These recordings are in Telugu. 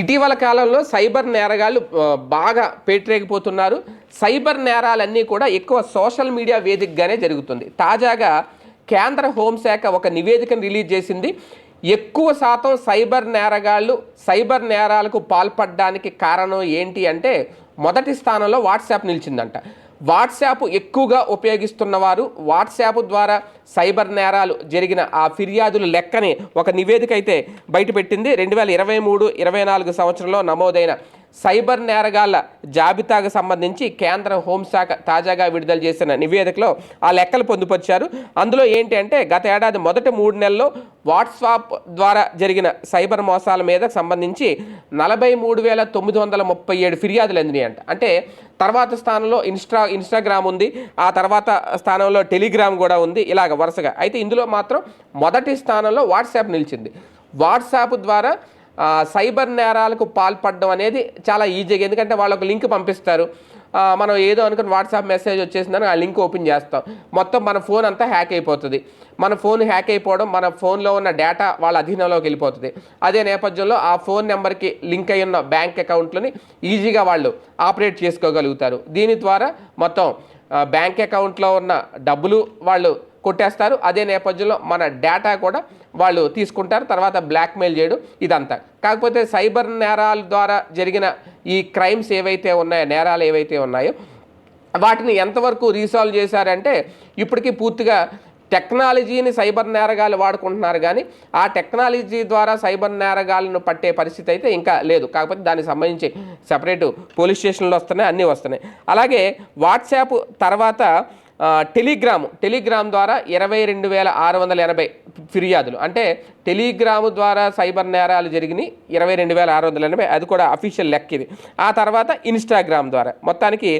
ఇటీవల కాలంలో సైబర్ నేరగాళ్ళు బాగా పేటరేగిపోతున్నారు. సైబర్ నేరాలన్నీ కూడా ఎక్కువ సోషల్ మీడియా వేదికగానే జరుగుతుంది. తాజాగా కేంద్ర హోంశాఖ ఒక నివేదికను రిలీజ్ చేసింది. ఎక్కువ శాతం సైబర్ నేరగాళ్ళు సైబర్ నేరాలకు పాల్పడడానికి కారణం ఏంటి అంటే మొదటి స్థానంలో వాట్సాప్ నిలిచిందంట. వాట్సాప్ ఎక్కువగా ఉపయోగిస్తున్న వారు వాట్సాప్ ద్వారా సైబర్ నేరాలు జరిగిన ఆ ఫిర్యాదుల లెక్కని ఒక నివేదిక అయితే బయటపెట్టింది. రెండు వేల ఇరవై మూడు ఇరవై నాలుగు సంవత్సరంలో నమోదైన సైబర్ నేరగాళ్ళ జాబితాకు సంబంధించి కేంద్ర హోంశాఖ తాజాగా విడుదల చేసిన నివేదికలో ఆ లెక్కలు పొందుపరిచారు. అందులో ఏంటి అంటే గత ఏడాది మొదటి మూడు నెలల్లో వాట్సాప్ ద్వారా జరిగిన సైబర్ మోసాల మీద సంబంధించి నలభై మూడు వేల తొమ్మిది వందల ముప్పై ఏడు ఫిర్యాదులు అందినాయి అంట అంటే తర్వాత స్థానంలో ఇన్స్టా ఇన్స్టాగ్రామ్ ఉంది ఆ తర్వాత స్థానంలో టెలిగ్రామ్ కూడా ఉంది ఇలాగ వరుసగా. అయితే ఇందులో మాత్రం మొదటి స్థానంలో వాట్సాప్ నిలిచింది. వాట్సాప్ ద్వారా సైబర్ నేరాలకు పాల్పడడం అనేది చాలా ఈజీగా ఎందుకంటే వాళ్ళు ఒక లింక్ పంపిస్తారు. మనం ఏదో అనుకుని వాట్సాప్ మెసేజ్ వచ్చేసిందని ఆ లింక్ ఓపెన్ చేస్తాం. మొత్తం మన ఫోన్ అంతా హ్యాక్ అయిపోతుంది. మన ఫోన్ హ్యాక్ అయిపోవడం మన ఫోన్లో ఉన్న డేటా వాళ్ళ అధీనంలోకి వెళ్ళిపోతుంది. అదే నేపథ్యంలో ఆ ఫోన్ నెంబర్కి లింక్ అయి ఉన్న బ్యాంక్ అకౌంట్లని ఈజీగా వాళ్ళు ఆపరేట్ చేసుకోగలుగుతారు. దీని ద్వారా మొత్తం బ్యాంక్ అకౌంట్లో ఉన్న డబ్బులు వాళ్ళు కొట్టేస్తారు. అదే నేపథ్యంలో మన డేటా కూడా వాళ్ళు తీసుకుంటారు. తర్వాత బ్లాక్మెయిల్ చేయడం ఇదంతా. కాకపోతే సైబర్ నేరాల ద్వారా జరిగిన ఈ క్రైమ్స్ ఏవైతే ఉన్నాయో నేరాలు ఏవైతే ఉన్నాయో వాటిని ఎంతవరకు రీసాల్వ్ చేశారంటే ఇప్పటికీ పూర్తిగా టెక్నాలజీని సైబర్ నేరగాలు వాడుకుంటున్నారు కానీ ఆ టెక్నాలజీ ద్వారా సైబర్ నేరగాలను పట్టే పరిస్థితి అయితే ఇంకా లేదు. కాకపోతే దానికి సంబంధించి సపరేటు పోలీస్ స్టేషన్లు వస్తున్నాయి అన్నీ వస్తున్నాయి. అలాగే వాట్సాప్ తర్వాత టెలిగ్రామ్ టెలిగ్రామ్ ద్వారా ఇరవై రెండు వేల ఆరు వందల ఎనభై ఫిర్యాదులు. అంటే టెలిగ్రామ్ ద్వారా సైబర్ నేరాలు జరిగినాయి ఇరవై రెండు వేల ఆరు వందల ఎనభై. అది కూడా అఫీషియల్ లెక్క ఇది. ఆ తర్వాత ఇన్స్టాగ్రామ్ ద్వారా. మొత్తానికి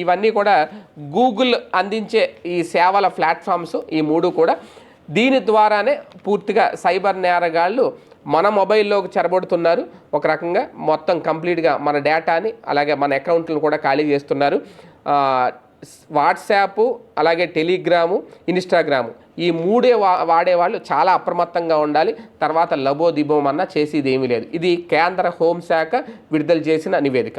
ఇవన్నీ కూడా గూగుల్ అందించే ఈ సేవల ప్లాట్ఫామ్స్ ఈ మూడు కూడా దీని ద్వారానే పూర్తిగా సైబర్ నేరగాళ్ళు మన మొబైల్లోకి చెరబడుతున్నారు. ఒక రకంగా మొత్తం కంప్లీట్గా మన డేటాని అలాగే మన అకౌంట్లను కూడా ఖాళీ చేస్తున్నారు. వాట్సాప్ అలాగే టెలిగ్రాము ఇన్స్టాగ్రాము ఈ మూడే వా వాడేవాళ్ళు చాలా అప్రమత్తంగా ఉండాలి. తర్వాత లబోదిబోమన్నా చేసేది ఏమీ లేదు. ఇది కేంద్ర హోంశాఖ విడుదల చేసిన నివేదిక.